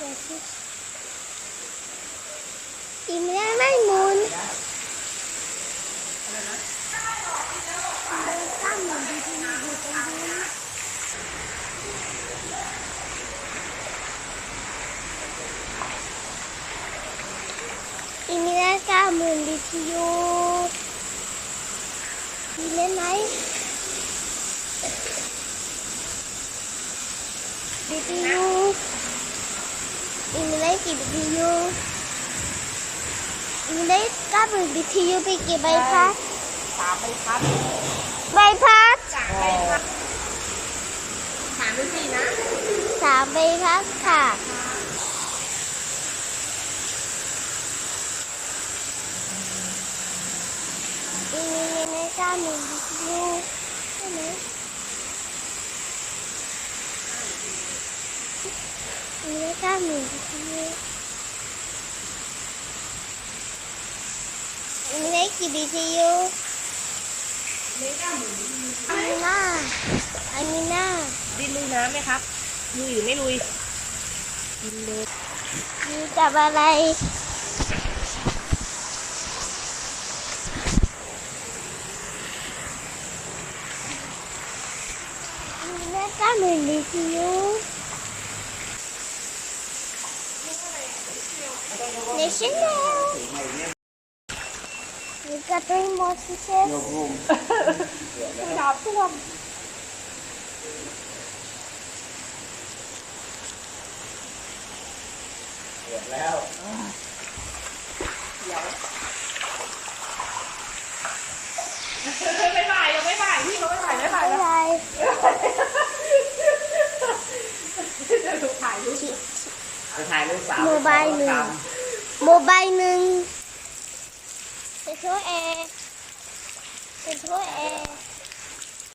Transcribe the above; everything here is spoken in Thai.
อีม่ได้ไม่หมุนอีมีไม่ได้กล้าหมุนดีทีอยู่มีเล่นไหมดีทีอยู่อีไม่ได้ กี่วิทยุอีไม่ได้ก้าเปิดวิทยุไปกี่ใบพัดสามใบพัดใบพัดสามใบพัดสามหรือสี่นะสามใบพัดค่ะอีไม่ได้ก้าเปิดวิทยุใช่ไหมอีไม่ได้กล้าเปิดวิทยุอีไม่ได้กี่วิทยุไม่กล้าหมุนอันนี้น่าอันนี้น่าดินลุยน้ำไหมครับลุยหรือไม่ลุยดินเลยมีกับอะไรมีแม่ก้าหมื่นดีทียู เนชั่นแนลมีกระตุ้นมอสซิเชสดาวท่วมแล้วไม่บ่ายยังไม่บ่ายพี่เขาไม่บ่ายไม่บ่ายอะไรจะถูกถ่ายรูปไปถ่ายลูกสาวโมบายหนึ่ง โมบายหนึ่งเป็นทรัลแอร์เป็นทรัลแอร์